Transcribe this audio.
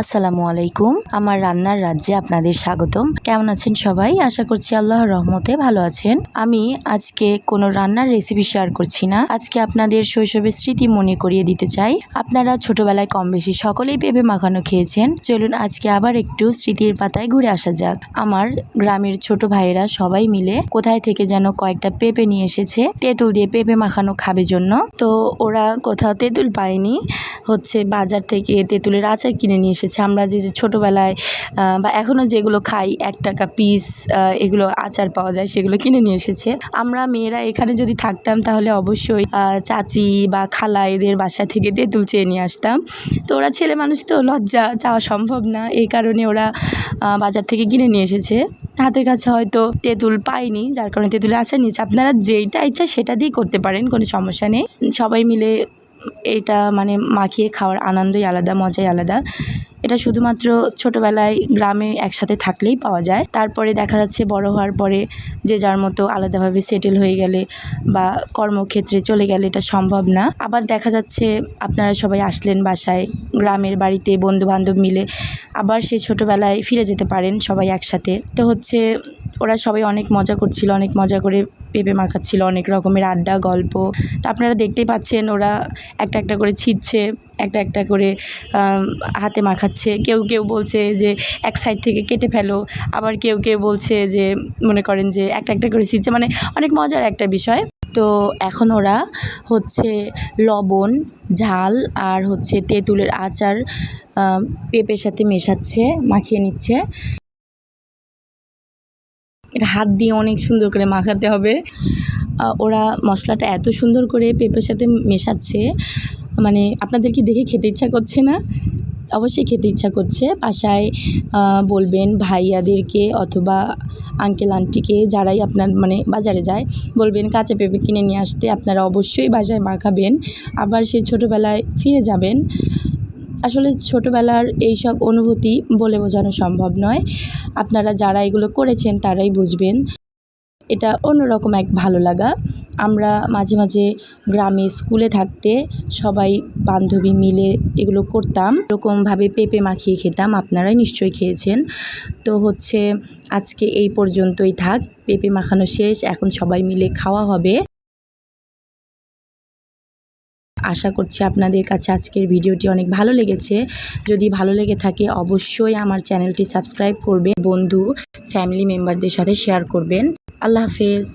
আসসালামু আলাইকুম। আমার রান্নার রাজ্যে আপনাদের স্বাগতম। কেমন আছেন সবাই? আশা করছি আল্লাহর রহমতে ভালো আছেন। আমি আজকে কোনো রান্নার রেসিপি শেয়ার করছি না। আজকে আপনাদের শৈশবের স্মৃতি মনে করিয়ে দিতে চাই। আপনারা ছোটবেলায় কম বেশি সকলেই পেঁপে মাখানো খেয়েছেন। চলুন আজকে আবার একটু স্মৃতির পাতায় ঘুরে আসা যাক। আমার গ্রামের ছোট ভাইয়েরা সবাই মিলে কোথায় থেকে যেন কয়েকটা পেঁপে নিয়ে এসেছে, তেঁতুল দিয়ে পেঁপে মাখানো খাবে জন্য। তো ওরা কোথাও তেঁতুল পায়নি। হচ্ছে বাজার থেকে তেঁতুলের আচার কিনে নিয়ে আমরা যে যে ছোটোবেলায় বা এখনও যেগুলো খাই, এক টাকা পিস এগুলো আচার পাওয়া যায়, সেগুলো কিনে নিয়ে এসেছে। আমরা মেয়েরা এখানে যদি থাকতাম তাহলে অবশ্যই চাচি বা খালা এদের বাসা থেকে তেঁতুল চেয়ে নিয়ে আসতাম। তো ওরা ছেলে মানুষ তো, লজ্জা চাওয়া সম্ভব না। এই কারণে ওরা বাজার থেকে কিনে নিয়ে এসেছে। হাতের কাছে হয়তো তেঁতুল পাইনি যার কারণে তেঁতুলের আচার নিয়েছে। আপনারা যেইটা ইচ্ছা সেটা দিয়েই করতে পারেন, কোনো সমস্যা নেই। সবাই মিলে এটা মানে মাখিয়ে খাওয়ার আনন্দই আলাদা, মজাই আলাদা। এটা শুধুমাত্র ছোটোবেলায় গ্রামে একসাথে থাকলেই পাওয়া যায়। তারপরে দেখা যাচ্ছে বড় হওয়ার পরে যে যার মতো আলাদাভাবে সেটেল হয়ে গেলে বা কর্মক্ষেত্রে চলে গেলে এটা সম্ভব না। আবার দেখা যাচ্ছে আপনারা সবাই আসলেন বাসায়, গ্রামের বাড়িতে বন্ধু বান্ধব মিলে আবার সেই ছোটোবেলায় ফিরে যেতে পারেন সবাই একসাথে। তো হচ্ছে ওরা সবাই অনেক মজা করছিল, অনেক মজা করে পেঁপে মাখাচ্ছিল, অনেক রকমের আড্ডা, গল্প। তা আপনারা দেখতেই পাচ্ছেন ওরা একটা একটা করে ছিটছে। একটা একটা করে হাতে মাখাচ্ছে। কেউ কেউ বলছে যে এক সাইড থেকে কেটে ফেলো। আবার কেউ কেউ বলছে যে, মনে করেন যে একটা একটা করে ছিটছে। মানে অনেক মজার একটা বিষয়। তো এখন ওরা হচ্ছে লবণ, ঝাল আর হচ্ছে তেঁতুলের আচার পেঁপের সাথে মেশাচ্ছে, মাখিয়ে নিচ্ছে। এটা হাত দিয়ে অনেক সুন্দর করে মাখাতে হবে। ওরা মশলাটা এত সুন্দর করে পেঁপের সাথে মেশাচ্ছে। মানে আপনাদের কি দেখে খেতে ইচ্ছা করছে না? অবশ্যই খেতে ইচ্ছা করছে। বাসায় বলবেন ভাইয়াদেরকে অথবা আঙ্কেল আন্টিকে যারাই আপনার মানে বাজারে যায়, বলবেন কাঁচা পেঁপে কিনে নিয়ে আসতে আপনারা অবশ্যই বাসায় মাখাবেন। আবার সেই ছোটোবেলায় ফিরে যাবেন। আসলে ছোটোবেলার এইসব অনুভূতি বলে বোঝানো সম্ভব নয়। আপনারা যারা এগুলো করেছেন তারাই বুঝবেন। এটা অন্যরকম এক ভালো লাগা। আমরা মাঝে মাঝে গ্রামে স্কুলে থাকতে সবাই বান্ধবী মিলে এগুলো করতাম। এরকমভাবে পেঁপে মাখিয়ে খেতাম, আপনারাই নিশ্চয়ই খেয়েছেন। তো হচ্ছে আজকে এই পর্যন্তই থাক, পেঁপে মাখানো শেষ, এখন সবাই মিলে খাওয়া হবে। আশা করছি আপনাদের কাছে আজকের ভিডিওটি অনেক ভালো লেগেছে। যদি ভালো লেগে থাকে অবশ্যই আমার চ্যানেলটি সাবস্ক্রাইব করবেন, বন্ধু, ফ্যামিলি মেম্বারদের সাথে শেয়ার করবেন। আল্লাহ হাফেজ।